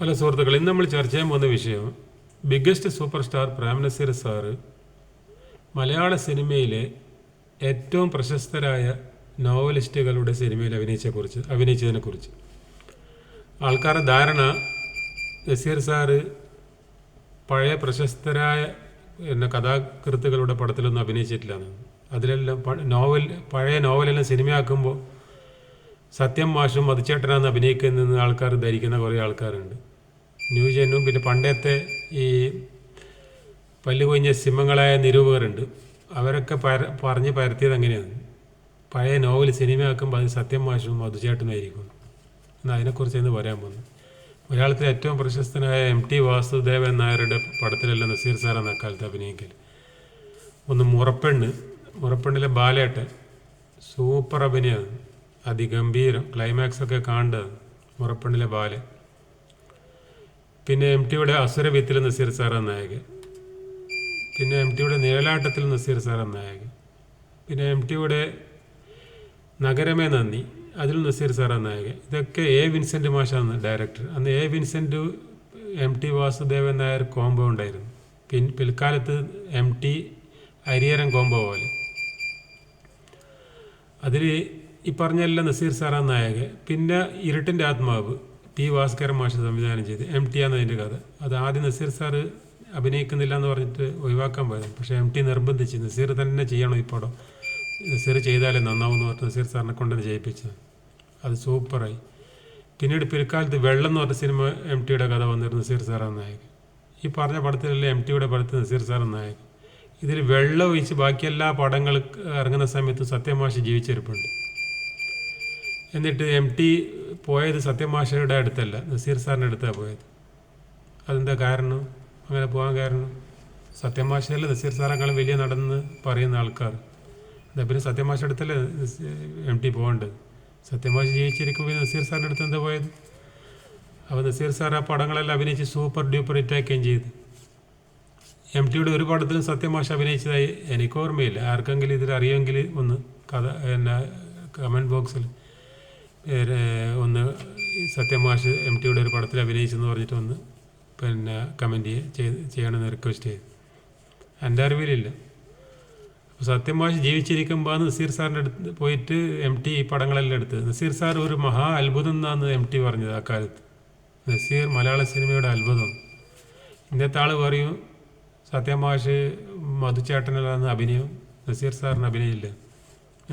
പല സുഹൃത്തുക്കൾ ഇന്ന് നമ്മൾ ചർച്ച ചെയ്യാൻ പോകുന്ന വിഷയം biggest super star Prem Nazir sir മലയാള സിനിമയിലെ ഏറ്റവും പ്രശസ്തരായ നോവലിസ്റ്റുകളുടെ സിനിമയിൽ അഭിനയിച്ചെക്കുറിച്ച് അഭിനയിച്ചതിനെക്കുറിച്ച് ആൾക്കാരുടെ ധാരണ നസീർ സാറ് പഴയ പ്രശസ്തരായ പിന്നെ കഥാകൃത്തുക്കളുടെ പടത്തിലൊന്നും അഭിനയിച്ചിട്ടില്ല അതിലെല്ലാം നോവൽ പഴയ നോവലെല്ലാം സിനിമയാക്കുമ്പോൾ സത്യം മാഷും മതിച്ചേട്ടനാന്ന് അഭിനയിക്കുന്നതെന്ന് ആൾക്കാർ ധരിക്കുന്ന കുറേ ആൾക്കാരുണ്ട്. ന്യൂ ജെന്നും പിന്നെ പണ്ടത്തെ ഈ പല്ല് കൊഞ്ഞ സിംഹങ്ങളായ നിരൂപകരുണ്ട്. അവരൊക്കെ പര പറഞ്ഞ് പരത്തിയത് അങ്ങനെയാണ്. പഴയ നോവൽ സിനിമയാക്കുമ്പോൾ അത് സത്യം മാഷും മധുചേട്ടനായിരിക്കും. എന്നാൽ അതിനെക്കുറിച്ച് ഇന്ന് പറയാൻ പോകുന്നു. മലയാളത്തിലെ ഏറ്റവും പ്രശസ്തനായ എം ടി വാസുദേവൻ നായരുടെ പടത്തിലല്ല നസീർ സാറാണ് അക്കാലത്ത് അഭിനയിക്കൽ. ഒന്ന് മുറപ്പെണ്ണ്. മുറപ്പെണ്ണിലെ ബാലേട്ടൻ സൂപ്പർ അഭിനയമാണ്. അതിഗംഭീരം ക്ലൈമാക്സൊക്കെ ഒക്കെ കാണേണ്ടത് മുറപ്പെണ്ണിലെ ബാല പിന്നെ എം ടിയുടെ അസുരവിത്തിൽ നസീർ സാറാണ് നായകൻ. പിന്നെ എം ടിയുടെ നിഴലാട്ടത്തിൽ നസീർ സാറാണ് നായകൻ. പിന്നെ എം ടിയുടെ നഗരമേ നന്ദി അതിൽ നസീർ സാറാണ് നായകൻ. ഇതൊക്കെ എ വിൻസെന്റ് മാഷാണ് ഡയറക്ടർ. അന്ന് A Vincent M T Vasudevan Nair combo ഉണ്ടായിരുന്നു. പിൻ പിൽക്കാലത്ത് എം ടി അരിയരൻ കോംബോ പോലെ. അതിൽ ഈ പറഞ്ഞല്ല നസീർ സാറാണ് നായകൻ. പിന്നെ ഇരുട്ടിന്റെ ആത്മാവ്. പി ഭാസ്കരൻ മാഷ് സംവിധാനം ചെയ്ത് എം ടി ആണ് അതിന്റെ കഥ. അത് ആദ്യം നസീർ സാറ് അഭിനയിക്കുന്നില്ല എന്ന് പറഞ്ഞിട്ട് ഒഴിവാക്കാൻ പോയത് പക്ഷേ എം ടി നിർബന്ധിച്ച് നസീർ തന്നെ ചെയ്യണം ഈ പടം. നസീർ ചെയ്താലേ നന്നാവും എന്ന് പറഞ്ഞ് നസീർ സാറിനെ കൊണ്ടുതന്നെ ചെയ്യിപ്പിച്ചത്. അത് സൂപ്പറായി. പിന്നീട് പിൽക്കാലത്ത് വെള്ളം എന്ന് പറഞ്ഞ സിനിമ എം ടിയുടെ കഥ വന്നിരുന്നു നസീർ സാറാണ് നായകൻ. ഈ പറഞ്ഞ പടത്തിലല്ലേ എം ടിയുടെ പടത്തിൽ നസീർ സാറാണ് നായകൻ. ഇതിൽ വെള്ളം ഒഴിച്ച് ബാക്കി എല്ലാ പടങ്ങൾ ഇറങ്ങുന്ന സമയത്ത് സത്യമാഷ് ജീവിച്ചിരിപ്പുണ്ട്. എന്നിട്ട് എം ടി പോയത് സത്യമാഷയുടെ അടുത്തല്ല നസീർ സാറിന്റെ അടുത്താണ് പോയത്. അതെന്താ കാരണം? അങ്ങനെ പോകാൻ കാരണം? സത്യമാഷയല്ല നസീർ സാറേക്കാളും വലിയ നടന്ന് പറയുന്ന ആൾക്കാർ. എന്താ പിന്നെ സത്യമാഷ അടുത്തല്ലേ എം ടി പോകേണ്ടത് സത്യമാഷ് ജീവിച്ചിരിക്കുമ്പോൾ നസീർ സാറിന്റെ അടുത്ത് എന്താ പോയത്? അപ്പോൾ നസീർ സാർ ആ പടങ്ങളെല്ലാം അഭിനയിച്ച് സൂപ്പർ ഡ്യൂപ്പർ ഹിറ്റാക്കുകയും ചെയ്തു. എം ടിയുടെ ഒരു പടത്തിലും സത്യമാഷ അഭിനയിച്ചതായി എനിക്ക് ഓർമ്മയില്ല ആർക്കെങ്കിലും ഇതിൽ അറിയുമെങ്കിൽ ഒന്ന് കഥ പിന്നെ കമന്റ് ബോക്സിൽ ഒന്ന് സത്യമാഷ് എം ടിയുടെ ഒരു പടത്തിൽ അഭിനയിച്ചെന്ന് പറഞ്ഞിട്ട് ഒന്ന് പിന്നെ കമന്റ് ചെയ്ത് ചെയ്യണമെന്ന് റിക്വസ്റ്റ് ചെയ്തു. എന്റെ അറിവിലില്ല. അപ്പോൾ സത്യമാഷ് ജീവിച്ചിരിക്കുമ്പോൾ നസീർ സാറിന്റെ അടുത്ത് പോയിട്ട് എം ടി ഈ പടങ്ങളെല്ലാം എടുത്ത് നസീർ സാർ ഒരു മഹാ അത്ഭുതം എന്നാണ് എം ടി പറഞ്ഞത് ആ കാലത്ത്. നസീർ മലയാള സിനിമയുടെ അത്ഭുതം. ഇന്നത്തെ ആൾ പറയും സത്യമാഷ് മധുചേട്ടനിലാണ് അഭിനയം നസീർ സാറിന് അഭിനയമില്ല.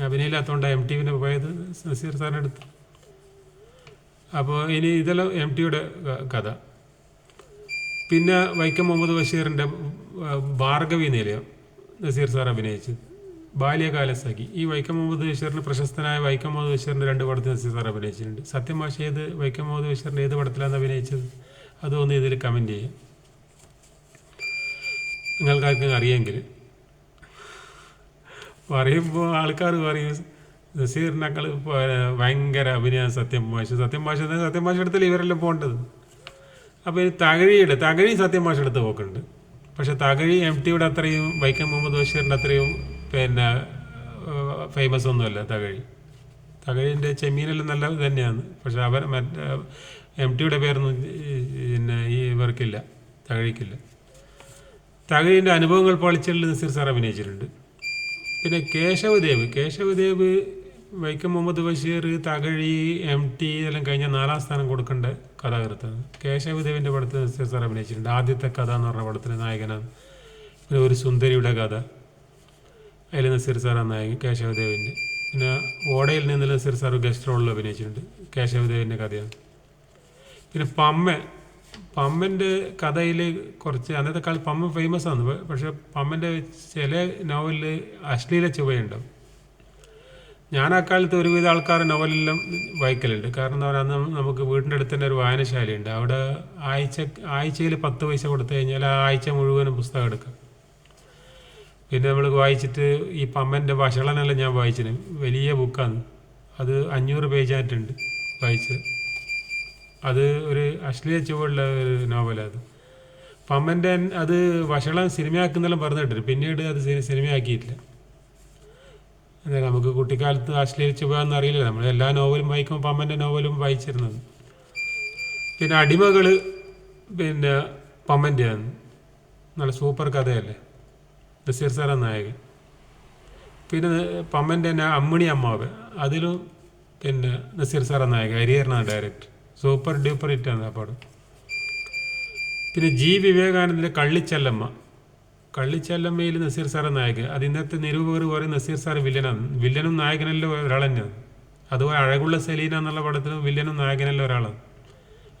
അഭിനയമില്ലാത്തതുകൊണ്ടാണ് എം ടി പിന്നെ പോയത് നസീർ സാറിന്റെ അടുത്ത്. അപ്പോൾ ഇനി ഇതെല്ലാം എം ടിയുടെ കഥ. പിന്നെ വൈക്കം മുഹമ്മദ് ബഷീറിന്റെ ഭാർഗവി നിലയം നസീർ സാർ അഭിനയിച്ചത് ബാല്യകാല സഖി ഈ വൈക്കം മുഹമ്മദ് ബഷീറിന് പ്രശസ്തനായ വൈക്കം മുഹമ്മദ് ബഷീറിന്റെ രണ്ട് പടത്തിൽ നസീർ സാർ അഭിനയിച്ചിട്ടുണ്ട്. സത്യം ഭാഷ ഏത്? വൈക്കം മുഹമ്മദ് ബഷീറിന്റെ ഏത് പടത്തിലാണ് അഭിനയിച്ചത്? അതൊന്ന് ഇതിൽ കമന്റ് ചെയ്യാം. നിങ്ങൾക്കാർക്കും അറിയാമെങ്കിൽ പറയുമ്പോൾ ആൾക്കാർ പറയും നസീറിനേക്കാൾ ഭയങ്കര അഭിനയം സത്യം മാഷ്. സത്യം എന്നാൽ സത്യം മാഷ് അടുത്തല്ലേ ഇവരെല്ലാം പോകേണ്ടത്. അപ്പോൾ ഈ തകഴിയുടെ തകഴി സത്യം മാഷ് എടുത്ത് പോക്കുണ്ട് പക്ഷെ തകഴി എം ടിയുടെ അത്രയും വൈക്കം മുഹമ്മദ് ബഷീറിന്റെ അത്രയും പിന്നെ ഫേമസ് ഒന്നുമല്ല തകഴി. തകഴിന്റെ ചെമ്മീനെല്ലാം നല്ല തന്നെയാണ്. പക്ഷെ അവർ മറ്റേ എം ടിയുടെ പേരൊന്നും പിന്നെ ഈ ഇവർക്കില്ല തകഴിക്കില്ല. തകഴിന്റെ അനുഭവങ്ങൾ പാളിച്ചലിൽ നസീർ സാർ അഭിനയിച്ചിട്ടുണ്ട്. പിന്നെ കേശവദേവ് കേശവദേവ് വൈക്കം മുഹമ്മദ് ബഷീർ തകഴി എം ടി എല്ലാം കഴിഞ്ഞ നാലാം സ്ഥാനം കൊടുക്കേണ്ട കഥാകൃത്താണ് കേശവദേവിന്റെ പടത്തിൽ സാർ അഭിനയിച്ചിട്ടുണ്ട്. ആദ്യത്തെ കഥ എന്ന് പറഞ്ഞ പടത്തിലെ നായകനാണ് പിന്നെ ഒരു സുന്ദരിയുടെ കഥ. അതിൽ നസീർ സാറാണ് നായകൻ കേശവദേവിന്റെ പിന്നെ ഓടയിൽ നിന്ന് നസീർ സാർ ഗസ്റ്റ് റോളിൽ അഭിനയിച്ചിട്ടുണ്ട്. കേശവദേവിന്റെ കഥയാണ്. പിന്നെ പമ്മ. പമ്മന്റെ കഥയിൽ കുറച്ച് അന്നത്തെ കാലത്ത് പമ്മ ഫേമസ് ആണ്. പക്ഷെ പമ്മന്റെ ചില നോവലിൽ അശ്ലീല ചുവയുണ്ടാവും ഞാൻ അക്കാലത്ത് കാലത്ത് ഒരുവിധ ആൾക്കാർ നോവലെല്ലാം വായിക്കലുണ്ട്. കാരണം എന്താ പറയുക നമുക്ക് വീടിന്റെ അടുത്ത് തന്നെ ഒരു വായനശാലയുണ്ട്. അവിടെ ആഴ്ച ആഴ്ചയിൽ പത്ത് പൈസ കൊടുത്തു കഴിഞ്ഞാൽ ആ ആഴ്ച മുഴുവനും പുസ്തകം എടുക്കാം. പിന്നെ നമ്മൾ വായിച്ചിട്ട് ഈ പമ്മന്റെ വഷളനെല്ലാം ഞാൻ വായിച്ചിന് വലിയ ബുക്കാണ്. അത് അഞ്ഞൂറ് പേജായിട്ടുണ്ട് വായിച്ചത് അത് ഒരു അശ്ലീല ചുവടുള്ള ഒരു നോവലാണ് അത് പമ്മന്റെ അത് വഷളം സിനിമയാക്കുന്നെല്ലാം പറഞ്ഞിട്ടുണ്ട്. പിന്നീട് അത് സിനിമയാക്കിയിട്ടില്ല. അതെ നമുക്ക് കുട്ടിക്കാലത്ത് അശ്ലീല പോകാമെന്ന് അറിയില്ല. നമ്മൾ എല്ലാ നോവലും വായിക്കുമ്പോൾ പമ്മന്റെ നോവലും വായിച്ചിരുന്നത്. പിന്നെ അടിമകൾ പിന്നെ പമ്മന്റെയാണ് നല്ല സൂപ്പർ കഥയല്ലേ? നസീർ സാറ നായകൻ. പിന്നെ പമ്മന്റെ അമ്മിണി അമ്മാവ് അതിലും പിന്നെ നസീർ സാറ നായകൻ ഹരിഹരനാണ് ഡയറക്ടർ സൂപ്പർ ഡ്യൂപ്പർ ഹിറ്റാണ് ആ പടം. പിന്നെ ജി വിവേകാനന്ദന്റെ കള്ളിച്ചല്ലമ്മ. കള്ളിച്ചല്ലമ്മയിൽ നസീർ സാറ് നായകൻ. അത് ഇന്നത്തെ നിരൂപകർ പറയും നസീർ സാർ വില്ലനാണ്. വില്ലനും നായകനല്ല ഒരാൾ അതുപോലെ അഴകുള്ള സെലീന എന്നുള്ള പടത്തിലും വില്ലനും നായകനല്ല ഒരാളാണ്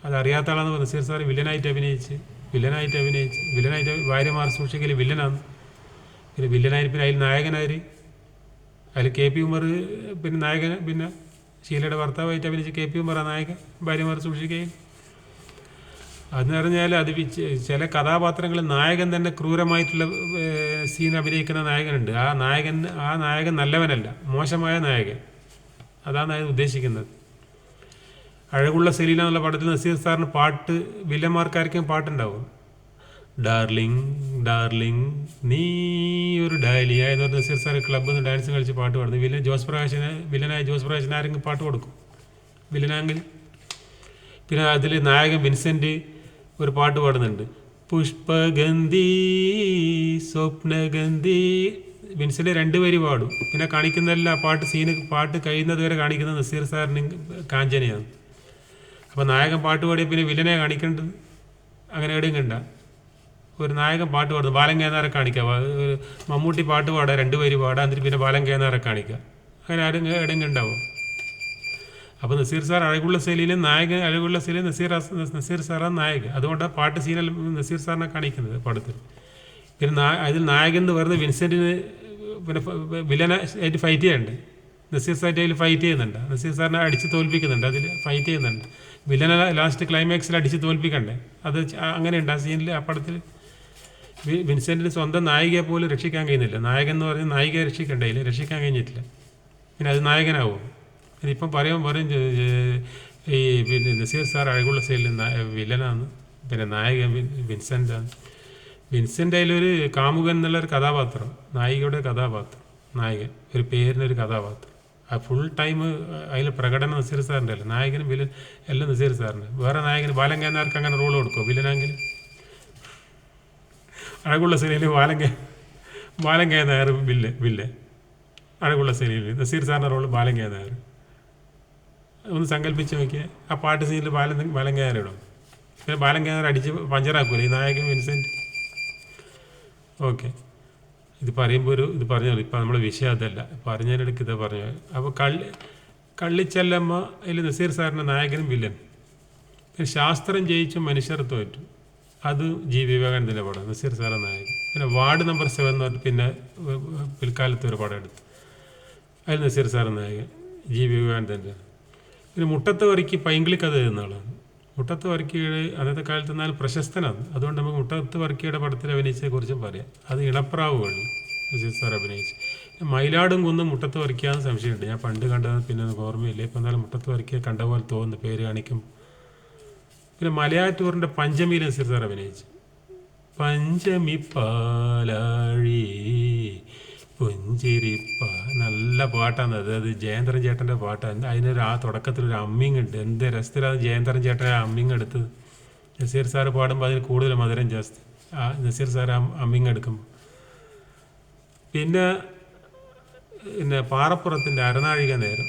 അതറിയാത്ത ആളാന്ന് നസീർ സാർ വില്ലനായിട്ട് അഭിനയിച്ച് വില്ലനായിട്ട് അഭിനയിച്ച് വില്ലനായിട്ട് ഭാര്യമാർ സൂക്ഷിക്കൽ വില്ലനാണ്. പിന്നെ വില്ലനായി പിന്നെ അതിൽ നായകനായി അതിൽ കെ പി ഉമർ പിന്നെ നായകൻ പിന്നെ ഷീലയുടെ ഭർത്താവായിട്ട് അഭിനയിച്ച് കെ പി ഉമർ ആ നായകൻ ഭാര്യമാർ സൂക്ഷിക്കുകയും അതെന്ന് പറഞ്ഞാൽ അത് ചില കഥാപാത്രങ്ങൾ നായകൻ തന്നെ ക്രൂരമായിട്ടുള്ള സീൻ അഭിനയിക്കുന്ന നായകനുണ്ട്. ആ നായകൻ ആ നായകൻ നല്ലവനല്ല മോശമായ നായകൻ. അതാണ് അത് ഉദ്ദേശിക്കുന്നത്. അഴകുള്ള സെലീന എന്നുള്ള പടത്തിൽ നസീർ സാറിന് പാട്ട് വില്ലന്മാർക്കാർക്കും പാട്ടുണ്ടാവും. ഡാർലിംഗ് ഡാർലിംഗ് നീ ഒരു ഡാലിയ എന്ന് പറഞ്ഞ നസീർ സാർ ക്ലബ്ബിൽ നിന്ന് ഡാൻസ് കളിച്ച് പാട്ട് പാടുന്നു. വില്ലൻ ജോസ് പ്രകാശിന് വില്ലനായ ജോസ് പ്രകാശിന് ആരെങ്കിലും പാട്ട് കൊടുക്കും? വില്ലനാങ്കിൽ? പിന്നെ അതിൽ നായകൻ വിൻസെന്റ് ഒരു പാട്ട് പാടുന്നുണ്ട്. പുഷ്പഗന്ധി സ്വപ്നഗന്ധി. വിൻസെന്റ് രണ്ട് വരി പാടും. പിന്നെ കാണിക്കുന്നതല്ല പാട്ട് സീന് പാട്ട് കഴിയുന്നത് വരെ കാണിക്കുന്നത് നസീർ സാറിന് കാഞ്ചനയാണ്. അപ്പോൾ നായകൻ പാട്ട് പാടിയ പിന്നെ വില്ലനെ കാണിക്കേണ്ടത് അങ്ങനെ എവിടെയും കണ്ട. ഒരു നായകൻ പാട്ട് പാടുന്നു. ബാലൻ കേന്നാറെ കാണിക്കുക മമ്മൂട്ടി പാട്ട് പാടുക രണ്ട് വരി പാടുക എന്നിട്ട് പിന്നെ ബാലൻ കേന്നാറെ കാണിക്കുക അങ്ങനെ ആരും എവിടെയും ഉണ്ടാവും അപ്പോൾ നസീർ സാർ അഴകുള്ള ശൈലിയിലും നായകൻ അഴകുള്ള ശൈലി നസീർ നസീർ സാറാണ് നായകൻ. അതുകൊണ്ടാണ് പാട്ട് സീനൽ നസീർ സാറിനെ കാണിക്കുന്നത് പടത്തിൽ. പിന്നെ അതിൽ നായകൻ എന്ന് പറയുന്നത് വിൻസെന്റിന് പിന്നെ വില്ലനെ ഫൈറ്റ് ചെയ്യണ്ട് നസീർ സാറിന്റെ അതിൽ ഫൈറ്റ് ചെയ്യുന്നുണ്ട്. നസീർ സാറിനെ അടിച്ച് തോൽപ്പിക്കുന്നുണ്ട്. അതിൽ ഫൈറ്റ് ചെയ്യുന്നുണ്ട്. വില്ലനെ ലാസ്റ്റ് ക്ലൈമാക്സിൽ അടിച്ച് തോൽപ്പിക്കണ്ടേ? അത് അങ്ങനെയുണ്ട്. ആ സീനിൽ ആ പടത്തിൽ വിൻസെന്റിന് സ്വന്തം നായികയെ പോലും രക്ഷിക്കാൻ കഴിയുന്നില്ല. നായകൻ എന്ന് പറഞ്ഞാൽ നായികയെ രക്ഷിക്കണ്ടേ? രക്ഷിക്കാൻ കഴിഞ്ഞിട്ടില്ല. പിന്നെ അത് നായകനാവും. പറയാൻ പറയും ചെ- ഈ പിന്നെ നസീർ സാർ അഴകുള്ള സൈഡിൽ വില്ലനാണ്. പിന്നെ നായകൻ വിൻസെന്റാണ്. വിൻസെന്റ് അതിലൊരു കാമുകൻ എന്നുള്ളൊരു കഥാപാത്രം നായികയുടെ കഥാപാത്രം നായകൻ ഒരു പേരിനൊരു കഥാപാത്രം. ആ ഫുൾ ടൈം അതിൽ പ്രകടനം നസീർ സാറിന്റെ അല്ല? നായകനും വില്ലൻ എല്ലാം നസീർ സാറിന്റെ. വേറെ നായകന് ബാലങ്കേനാർക്ക് അങ്ങനെ റോൾ കൊടുക്കുമോ വില്ലനാങ്കിൽ? അഴകുള്ള സീനിൽ ബാലങ്ക ബാലങ്കേ വില്ല വില്ല. അഴകുള്ള സൈനിയിൽ നസീർ സാറിന്റെ റോൾ ബാലങ്കേ നായർ ഒന്ന് സങ്കല്പിച്ച് നോക്കിയ. ആ പാട്ട് സീനിൽ ബാലൻ ബാലൻ ഇടും. പിന്നെ ബാലൻ കയറി അടിച്ച് പഞ്ചറാക്കൂല ഈ നായകൻ വിൻസെന്റ് ഓക്കെ. ഇത് പറയുമ്പോൾ ഒരു ഇത് പറഞ്ഞാൽ ഇപ്പം നമ്മുടെ വിഷയം അതല്ല. പറഞ്ഞതിനിടയ്ക്ക് ഇതാ പറഞ്ഞു അപ്പോൾ കള്ളി കള്ളിച്ചല്ലമ്മ അതിൽ നസീർ സാറിന്റെ നായകനും വില്ലൻ. പിന്നെ ശാസ്ത്രം ജയിച്ചു മനുഷ്യർ തോറ്റു അത് ജി വിവേകാനന്ദന്റെ പടം. നസീർ സാറിന്റെ നായകൻ. പിന്നെ വാർഡ് നമ്പർ സെവൻ എന്ന് പറഞ്ഞിട്ട് പിന്നെ പിൽക്കാലത്ത് ഒരു പടം എടുത്തു. അതിൽ നസീർ സാറിന്റെ നായകൻ. ജി വിവേകാനന്ദന്റെ പിന്നെ മുട്ടത്ത് വരയ്ക്ക് പൈങ്കിളി കഥ എഴുതുന്ന ആളാണ്. മുട്ടത്ത് വർക്കിയുടെ അന്നത്തെ കാലത്ത് എന്നാൽ പ്രശസ്തനാണ്. അതുകൊണ്ട് നമുക്ക് മുട്ടത്ത് വർക്കിയുടെ പടത്തിൽ അഭിനയിച്ചതിനെ കുറിച്ചും പറയാം. അത് ഇളപ്രാവുകൾ നസീർ സാർ അഭിനയിച്ചു. മയിലാടും കുന്നും മുട്ടത്ത് വരയ്ക്കാന്ന് സംശയമുണ്ട്. ഞാൻ പണ്ട് കണ്ടത് പിന്നെ ഓർമ്മയില്ല. ഇപ്പം എന്നാലും മുട്ടത്ത് വരയ്ക്കുക കണ്ട പോലെ തോന്നുന്നു. പേര് കാണിക്കും. പിന്നെ മലയാറ്റൂറിന്റെ പഞ്ചമിയിൽ നസീർ സാർ അഭിനയിച്ചു. പഞ്ചമി പാലാഴി. പുഞ്ചിരിപ്പ. നല്ല പാട്ടാണ് അത്. അത് ജയന്തരൻ ചേട്ടന്റെ പാട്ടാണ് അതിനൊരു ആ തുടക്കത്തിൽ ഒരു അമ്മിങ് ഉണ്ട്. എന്ത് രസത്തിലാണ് ജയന്തരൻ ചേട്ടൻ ആ അമ്മിങ് എടുത്തത്. നസീർ സാർ പാടുമ്പോൾ അതിന് കൂടുതൽ മധുരം ജാസ്തി. ആ നസീർ സാർ അമ്മിങ് എടുക്കുമ്പോൾ. പിന്നെ പിന്നെ പാറപ്പുറത്തിന്റെ അരനാഴിക നേരം.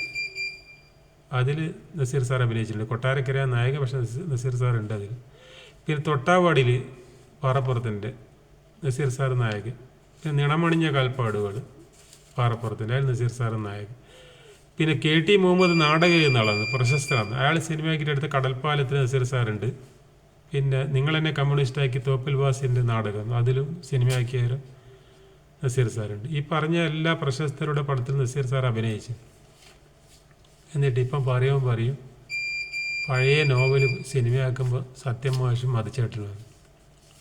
അതിൽ നസീർ സാർ അഭിനയിച്ചിട്ടുണ്ട്. കൊട്ടാരക്കര നായക പക്ഷേ നസീർ- സാർ ഉണ്ട് അതിൽ പിന്നെ തൊട്ടാവാടിയിൽ പാറപ്പുറത്തിന്റെ നസീർ സാർ നായകൻ. നിണമണിഞ്ഞ കാൽപ്പാടുകൾ പാറപ്പുറത്തിന്റെ അതിൽ നസീർ സാർ നായക് പിന്നെ കെ ടി മുഹമ്മദ് നാടക എന്നുള്ളത് പ്രശസ്തനാണ്. അയാൾ സിനിമയാക്കിയിട്ട് എടുത്ത കടൽപ്പാലത്തിന് നസീർ സാറുണ്ട്. പിന്നെ നിങ്ങളെന്നെ കമ്മ്യൂണിസ്റ്റാക്കി തോപ്പിൽ വാസിന്റെ നാടകം അതിലും സിനിമയാക്കിയവരും നസീർ സാറുണ്ട്. ഈ പറഞ്ഞ എല്ലാ പ്രശസ്തരുടെ പടത്തിൽ നസീർ സാർ അഭിനയിച്ചു. എന്നിട്ട് ഇപ്പം പറയുമ്പോൾ പറയും പഴയ നോവൽ സിനിമയാക്കുമ്പോൾ സത്യം മാഷും മതിച്ചേട്ടനുമാണ്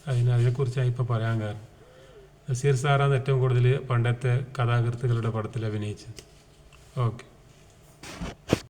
അതിന് അതിനെക്കുറിച്ചാണ് ഇപ്പോൾ പറയാൻ കാരണം. നസീർ സാറാണ് ഏറ്റവും കൂടുതൽ പണ്ടത്തെ കഥാകൃത്തുക്കളുടെ പടത്തിൽ അഭിനയിച്ചത്. ഓക്കെ.